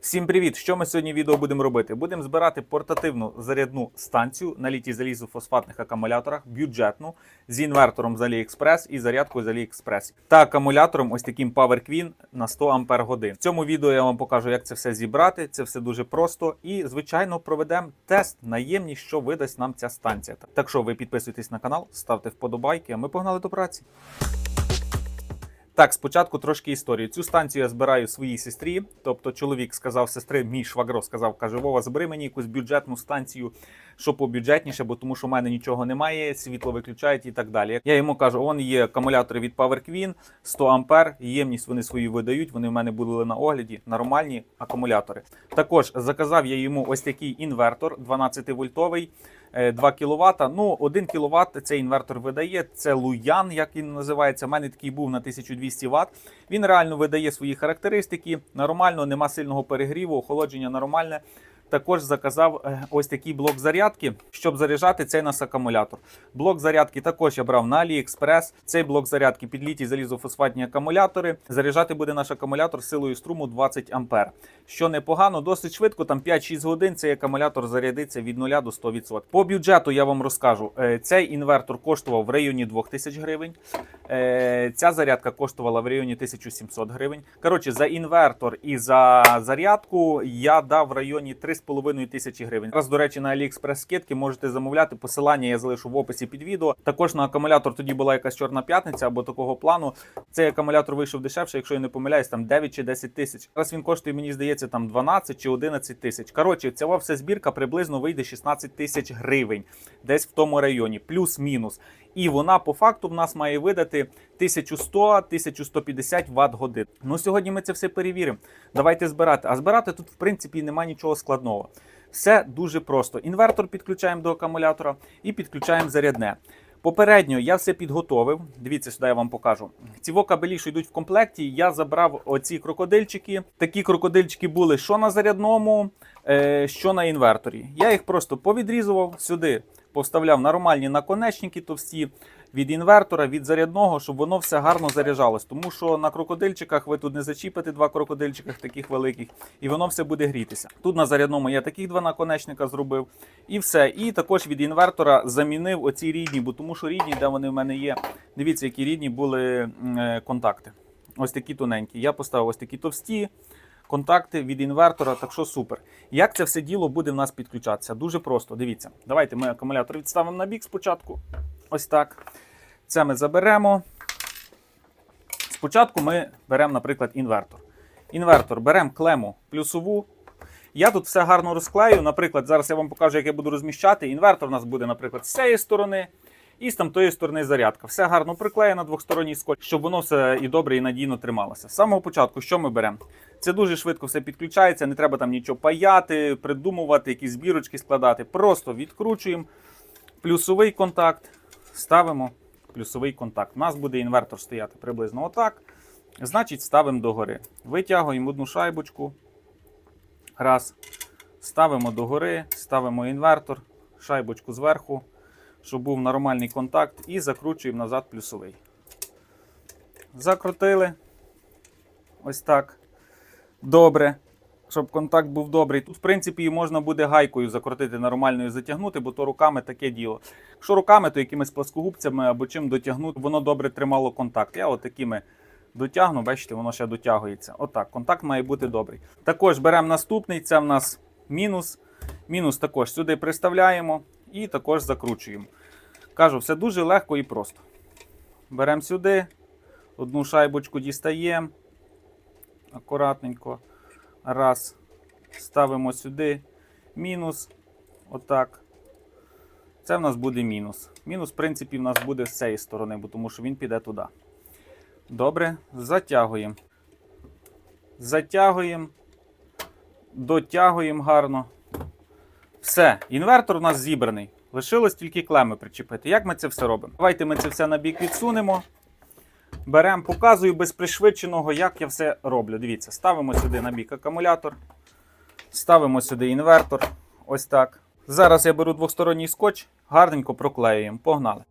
Всім привіт! Що ми сьогодні відео будемо робити? Будемо збирати портативну зарядну станцію на літій залізофосфатних акумуляторах, бюджетну з інвертором з AliExpress і зарядкою з AliExpress. Та акумулятором ось таким Power Queen на 100 Ампер годин. В цьому відео я вам покажу, як це все зібрати. Це все дуже просто. І, звичайно, проведемо тест на ємність, що видасть нам ця станція. Так що ви підписуйтесь на канал, ставте вподобайки, а ми погнали до праці. Так, спочатку трошки історії. Цю станцію я збираю своїй сестрі. Тобто, чоловік сказав сестри, мій швагро сказав, каже: Вова, збери мені якусь бюджетну станцію, що побюджетніше, бо тому що в мене нічого немає, світло виключають і так далі. Я йому кажу: вон є акумулятори від Power Queen, 100 ампер, ємність вони свою видають. Вони в мене були на огляді, нормальні акумулятори. Також заказав я йому ось такий інвертор 12 вольтовий. 2 кВт. Ну, 1 кВт цей інвертор видає. Це Луян, як він називається. У мене такий був на 1200 Вт. Він реально видає свої характеристики. Нормально, нема сильного перегріву, охолодження нормальне. Також заказав е, ось такий блок зарядки, щоб заряджати цей нас акумулятор. Блок зарядки також я брав на AliExpress. Цей блок зарядки під літій залізофосфатні акумулятори. Заряджати буде наш акумулятор силою струму 20 А. Що непогано, досить швидко, там 5-6 годин цей акумулятор зарядиться від 0 до 100%. По бюджету я вам розкажу. Е, Цей інвертор коштував в районі 2000 гривень. Е, Ця зарядка коштувала в районі 1700 гривень. Коротше, за інвертор і за зарядку я дав в районі 3,5 тисячі гривень. Раз, до речі, на AliExpress скидки можете замовляти. Посилання я залишу в описі під відео. Також на акумулятор тоді була якась чорна п'ятниця або такого плану. Цей акумулятор вийшов дешевше, якщо я не помиляюсь, там 9 чи 10 тисяч. Зараз він коштує, мені здається, там 12 чи 11 тисяч. Коротше, ця вся збірка приблизно вийде 16 тисяч гривень, десь в тому районі, плюс-мінус. І вона по факту в нас має видати 1100-1150 Вт годин. Ну сьогодні ми це все перевіримо. Давайте збирати. А збирати тут, в принципі, немає нічого складного. Все дуже просто. Інвертор підключаємо до акумулятора і підключаємо зарядне. Попередньо я все підготовив. Дивіться, сюди я вам покажу. Ці вокабелі, що йдуть в комплекті, я забрав оці крокодильчики. Такі крокодильчики були що на зарядному, е, що на інверторі. Я їх просто повідрізував сюди, поставляв нормальні наконечники товсті від інвертора, від зарядного, щоб воно все гарно заряджалось. Тому що на крокодильчиках ви тут не зачіпите два крокодильчика таких великих, і воно все буде грітися. Тут на зарядному я таких два наконечника зробив. І все. І також від інвертора замінив оці рідні, бо тому що рідні, де вони в мене є. Дивіться, які рідні були е, контакти. Ось такі тоненькі. Я поставив ось такі товсті. Контакти від інвертора, так що супер. Як це все діло буде в нас підключатися? Дуже просто. Дивіться. Давайте ми акумулятор відставимо на бік спочатку. Ось так. Це ми заберемо. Спочатку ми беремо, наприклад, інвертор. Інвертор беремо клему плюсову. Я тут все гарно розклею. Наприклад, зараз я вам покажу, як я буду розміщати. Інвертор у нас буде, наприклад, з цієї сторони. І з тамтої сторони зарядка. Все гарно приклеєно двохсторонній скотч, щоб воно все і добре і надійно трималося. З самого початку, що ми беремо? Це дуже швидко все підключається, не треба там нічого паяти, придумувати, якісь збірочки складати. Просто відкручуємо плюсовий контакт, ставимо плюсовий контакт. У нас буде інвертор стояти приблизно отак. Значить, ставимо догори. Витягуємо одну шайбочку. Раз. Ставимо догори, ставимо інвертор, шайбочку зверху, щоб був нормальний контакт, і закручуємо назад плюсовий. Закрутили. Ось так. Добре. Щоб контакт був добрий. Тут, в принципі, і можна буде гайкою закрутити нормальною затягнути, бо то руками таке діло. Якщо руками, то якимись пласкогубцями або чим дотягнути, воно добре тримало контакт. Я от такими дотягну, бачите, воно ще дотягується. Отак, контакт має бути добрий. Також беремо наступний, це в нас мінус. Мінус також сюди приставляємо і також закручуємо. Кажу, все дуже легко і просто. Беремо сюди, одну шайбочку дістаємо. Акуратненько. Раз. Ставимо сюди. Мінус. Отак. Це в нас буде мінус. Мінус, в принципі, в нас буде з цієї сторони, бо тому що він піде туди. Добре, затягуємо. Затягуємо. Дотягуємо гарно. Все, інвертор у нас зібраний. Лишилось тільки клеми причепити. Як ми це все робимо? Давайте ми це все на бік відсунемо. Беремо, показую без пришвидшеного, як я все роблю. Дивіться, ставимо сюди на бік акумулятор, ставимо сюди інвертор. Ось так. Зараз я беру двосторонній скотч, гарненько проклеюємо. Погнали.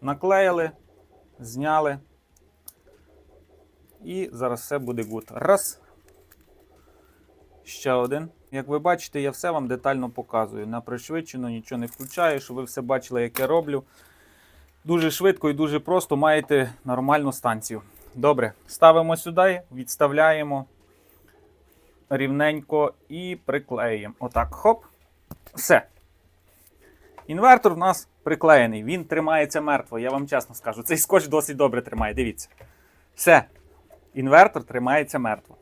Наклеїли, зняли. І зараз все буде гуд. Раз. Ще один. Як ви бачите, я все вам детально показую. На пришвидшено нічого не включаю, щоб ви все бачили, як я роблю. Дуже швидко і дуже просто маєте нормальну станцію. Добре, ставимо сюди, відставляємо рівненько і приклеїмо. Отак, хоп. Все. Інвертор в нас приклеєний, він тримається мертво, я вам чесно скажу. Цей скотч досить добре тримає, дивіться. Все. Інвертор тримається мертво.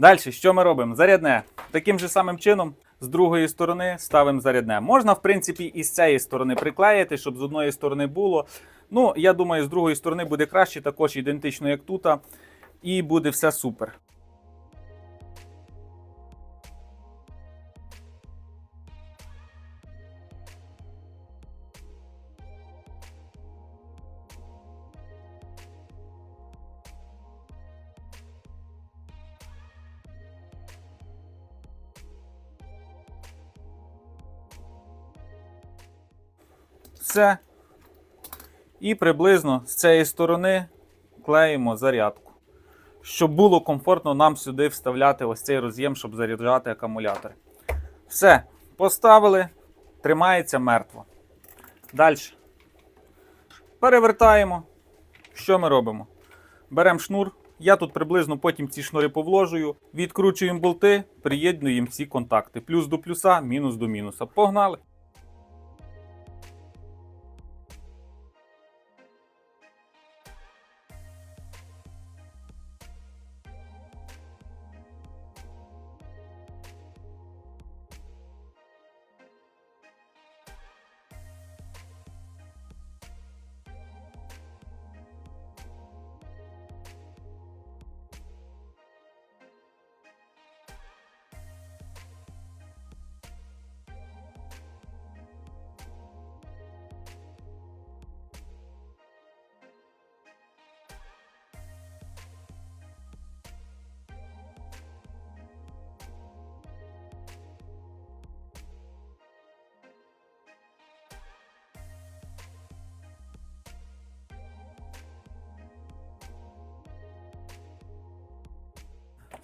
Далі, що ми робимо? Зарядне. Таким же самим чином, з другої сторони ставимо зарядне. Можна, в принципі, і з цієї сторони приклеїти, щоб з одної сторони було. Ну, я думаю, з другої сторони буде краще, також ідентично, як тут. І буде все супер. Все. І приблизно з цієї сторони клеїмо зарядку. Щоб було комфортно нам сюди вставляти ось цей роз'єм, щоб заряджати акумулятори. Все, поставили, тримається мертво. Далі. Перевертаємо. Що ми робимо? Беремо шнур. Я тут приблизно потім ці шнури повложую, відкручуємо болти, приєднуємо всі контакти. Плюс до плюса, мінус до мінуса. Погнали!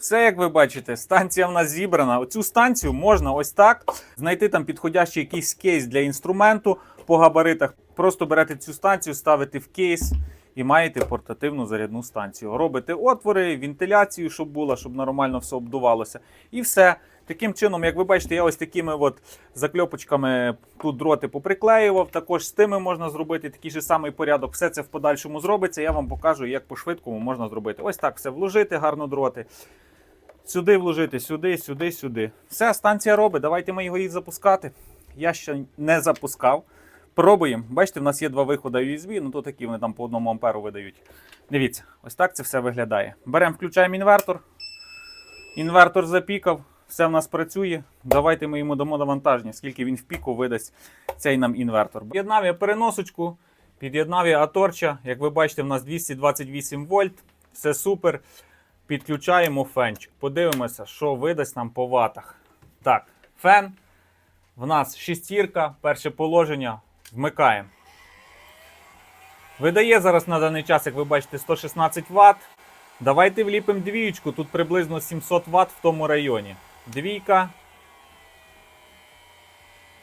Все, як ви бачите, станція в нас зібрана. Оцю станцію можна ось так знайти там підходящий якийсь кейс для інструменту по габаритах. Просто берете цю станцію, ставите в кейс і маєте портативну зарядну станцію. Робите отвори, вентиляцію, щоб була, щоб нормально все обдувалося. І все. Таким чином, як ви бачите, я ось такими от закльопочками тут дроти поприклеював. Також з тими можна зробити такий же самий порядок. Все це в подальшому зробиться. Я вам покажу, як по-швидкому можна зробити. Ось так все вложити, гарно дроти. Сюди вложити, сюди, сюди, сюди. Все, станція робить. Давайте ми його її запускати. Я ще не запускав. Пробуємо. Бачите, в нас є два виходи USB, ну то такі вони там по одному амперу видають. Дивіться, ось так це все виглядає. Беремо, включаємо інвертор. Інвертор запікав, все в нас працює. Давайте ми йому дамо навантаження, скільки він в піку видасть цей нам інвертор. Під'єднав я переносочку, під'єднав я аторча. Як ви бачите, в нас 228 вольт. Все супер. Підключаємо фенчик. Подивимося, що видасть нам по ватах. Так, фен. В нас шестірка, перше положення. Вмикаємо. Видає зараз на даний час, як ви бачите, 116 Вт. Давайте вліпимо двієчку. Тут приблизно 700 Вт в тому районі. Двійка.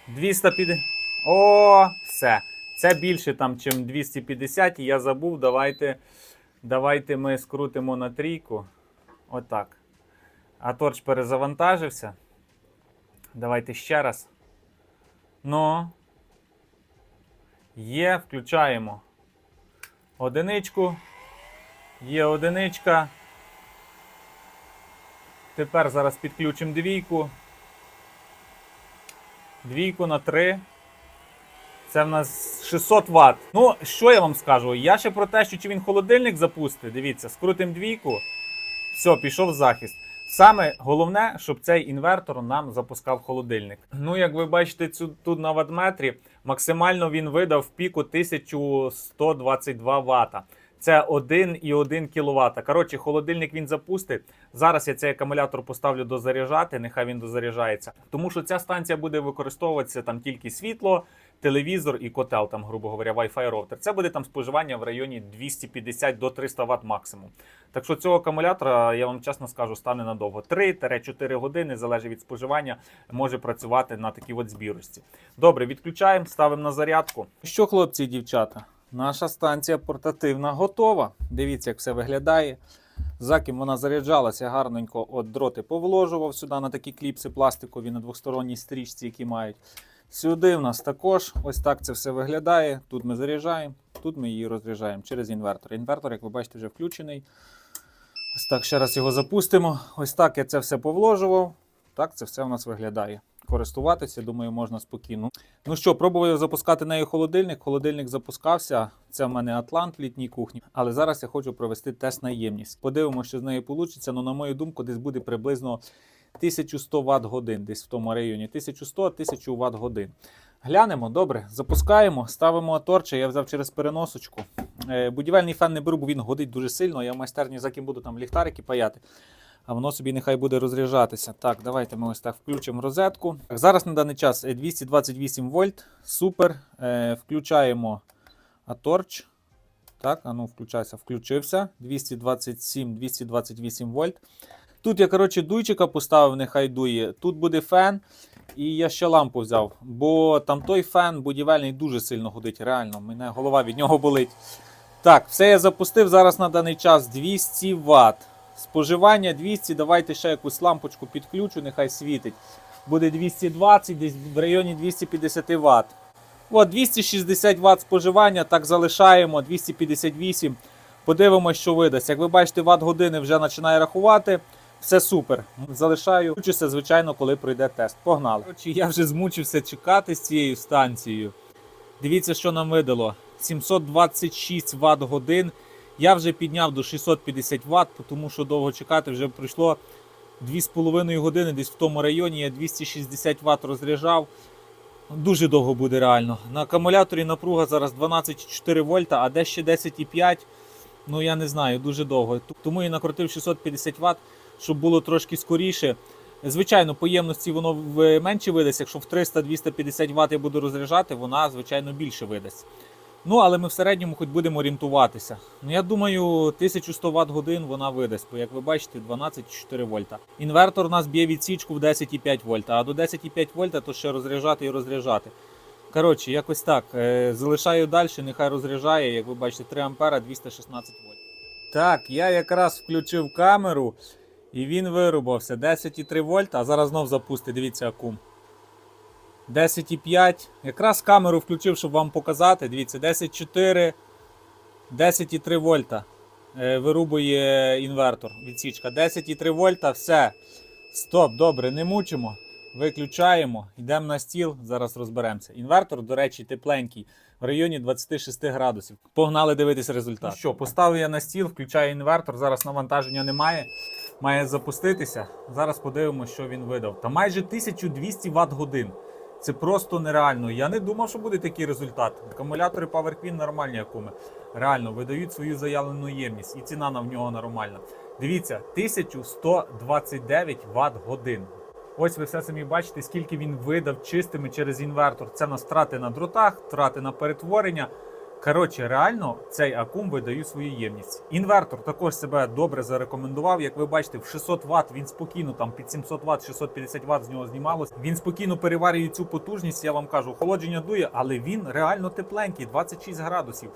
250. О, все. Це більше там, ніж 250. І я забув. Давайте. Давайте ми скрутимо на трійку. Отак. А торч перезавантажився. Давайте ще раз. Ну. Є, включаємо. Одиничку. Є одиничка. Тепер зараз підключимо двійку. Двійку на 3. Це в нас 600 Вт. Ну, що я вам скажу? Я ще про те, що чи він холодильник запустить. Дивіться, скрутимо двійку. Все, пішов захист. Саме головне, щоб цей інвертор нам запускав холодильник. Ну, як ви бачите, цю, тут на ватметрі максимально він видав в піку 1122 Вт. Це 1,1 кВт. Коротше, холодильник він запустить. Зараз я цей акумулятор поставлю дозаряджати, нехай він дозаряджається. Тому що ця станція буде використовуватися там тільки світло, телевізор і котел, там, грубо говоря, Wi-Fi роутер. Це буде там споживання в районі 250 до 300 Вт максимум. Так що цього акумулятора, я вам чесно скажу, стане надовго. 3-4 години, залежить від споживання, може працювати на такій от збірості. Добре, відключаємо, ставимо на зарядку. Що, хлопці і дівчата, наша станція портативна готова. Дивіться, як все виглядає. За ким вона заряджалася гарненько, от дроти повложував сюди на такі кліпси пластикові на двосторонній стрічці, які мають. Сюди в нас також ось так це все виглядає. Тут ми заряджаємо, тут ми її розряджаємо через інвертор. Інвертор, як ви бачите, вже включений. Ось так ще раз його запустимо. Ось так я це все повложував. Так це все у нас виглядає. Користуватися, думаю, можна спокійно. Ну що, пробував запускати нею холодильник. Холодильник запускався. Це в мене Атлант в літній кухні. Але зараз я хочу провести тест на ємність. Подивимося, що з нею вийде. Ну, на мою думку, десь буде приблизно 1100 Вт годин, десь в тому районі. 1100-1000 Вт годин. Глянемо, добре, запускаємо, ставимо торча. Я взяв через переносочку. Е, будівельний фен не беру, бо він годить дуже сильно. Я в майстерні за ким буду там ліхтарики паяти. А воно собі нехай буде розряджатися. Так, давайте ми ось так включимо розетку. Зараз на даний час е, 228 вольт. Супер. Е, включаємо Аторч. Так, а ну включайся, включився. 227-228 вольт. Тут я, коротше, дуйчика поставив, нехай дує. Тут буде фен. І я ще лампу взяв, бо там той фен будівельний дуже сильно гудить. Реально, мене голова від нього болить. Так, все я запустив. Зараз на даний час 200 Вт. Споживання 200. Давайте ще якусь лампочку підключу, нехай світить. Буде 220, десь в районі 250 Вт. От 260 Вт споживання, так залишаємо, 258. Подивимось, що видасть. Як ви бачите, Вт години вже починає рахувати. Все супер. Залишаю. Включуся, звичайно, коли пройде тест. Погнали. Коротше, я вже змучився чекати з цією станцією. Дивіться, що нам видало. 726 Вт годин. Я вже підняв до 650 Вт, тому що довго чекати вже пройшло 2,5 години десь в тому районі. Я 260 Вт розряджав. Дуже довго буде реально. На акумуляторі напруга зараз 12,4 вольта, а де ще 10,5. Ну я не знаю, дуже довго. Тому і накрутив 650 Вт, щоб було трошки скоріше. Звичайно, по ємності воно менше видасть. Якщо в 300-250 Вт я буду розряджати, вона, звичайно, більше видасть. Ну, але ми в середньому хоч будемо орієнтуватися. Ну, я думаю, 1100 Вт годин вона видасть, бо як ви бачите, 12,4 вольта. Інвертор у нас б'є відсічку в 10,5 вольта, а до 10,5 вольта то ще розряджати і розряджати. Коротше, якось так. Е, залишаю далі, нехай розряджає, як ви бачите, 3 ампера 216 вольт. Так, я якраз включив камеру і він вирубався. 10,3 вольта, а зараз знов запустить, дивіться акум. 10,5. Якраз камеру включив, щоб вам показати. Дивіться, 10,4, 10,3 вольта. Е, вирубує інвертор. Відсічка. 10,3 вольта, все. Стоп, добре, не мучимо. Виключаємо, йдемо на стіл, зараз розберемося. Інвертор, до речі, тепленький, в районі 26 градусів. Погнали дивитись результат. Ну що, поставив я на стіл, включаю інвертор, зараз навантаження немає. Має запуститися. Зараз подивимося, що він видав. Та майже 1200 Вт годин. Це просто нереально. Я не думав, що буде такий результат. Акумулятори PowerQueen нормальні акуми. Реально видають свою заявлену ємність, і ціна на в нього нормальна. Дивіться, 1129 Вт годин. Ось ви все самі бачите, скільки він видав чистими через інвертор. Це на страти на дротах, втрати на перетворення. Коротше, реально цей акум видає свою ємність. Інвертор також себе добре зарекомендував. Як ви бачите, в 600 Вт він спокійно там під 700 Вт, 650 Вт з нього знімалось. Він спокійно переварює цю потужність. Я вам кажу, охолодження дує, але він реально тепленький, 26 градусів.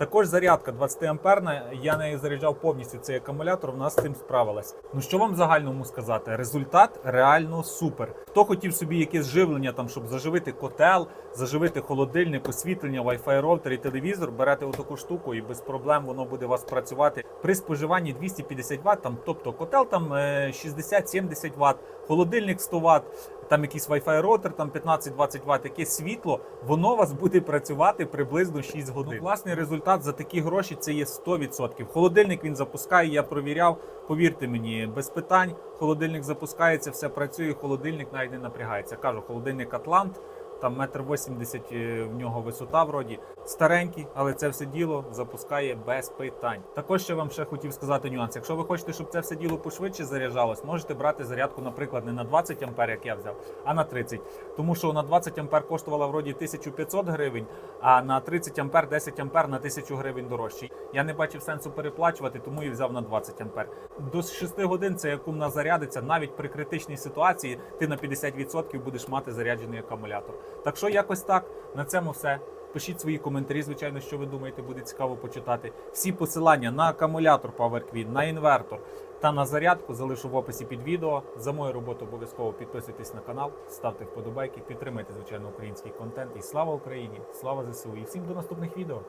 Також зарядка 20 амперна. Я нею заряджав повністю цей акумулятор. Вона з цим справилась. Ну що вам загальному сказати? Результат реально супер. Хто хотів собі якесь живлення, там щоб заживити котел, заживити холодильник, освітлення, Wi-Fi роутер і телевізор, берете отаку штуку і без проблем воно буде у вас працювати при споживанні 250 Вт. Там, тобто котел там е, 60-70 Вт, холодильник 100 Вт. Там якийсь Wi-Fi роутер, там 15-20 Вт, яке світло, воно у вас буде працювати приблизно 6 годин. Ну, класний результат за такі гроші це є 100%. Холодильник він запускає, я провіряв. Повірте мені, без питань. Холодильник запускається, все працює, холодильник навіть не напрягається. Кажу, холодильник Атлант. Там метр вісімдесят е, в нього висота вроді. Старенький, але це все діло запускає без питань. Також ще вам ще хотів сказати нюанс. Якщо ви хочете, щоб це все діло пошвидше заряджалось, можете брати зарядку, наприклад, не на 20 ампер, як я взяв, а на 30. Тому що на 20 ампер коштувала вроді 1500 гривень, а на 30 ампер 10 ампер на 1000 гривень дорожче. Я не бачив сенсу переплачувати, тому і взяв на 20 ампер. До 6 годин це як умна зарядиться, навіть при критичній ситуації ти на 50% будеш мати заряджений акумулятор. Так що якось так. На цьому все. Пишіть свої коментарі, звичайно, що ви думаєте, буде цікаво почитати. Всі посилання на акумулятор PowerQueen, на інвертор та на зарядку залишу в описі під відео. За мою роботу обов'язково підписуйтесь на канал, ставте вподобайки, підтримайте, звичайно, український контент. І слава Україні! Слава ЗСУ! І всім до наступних відео!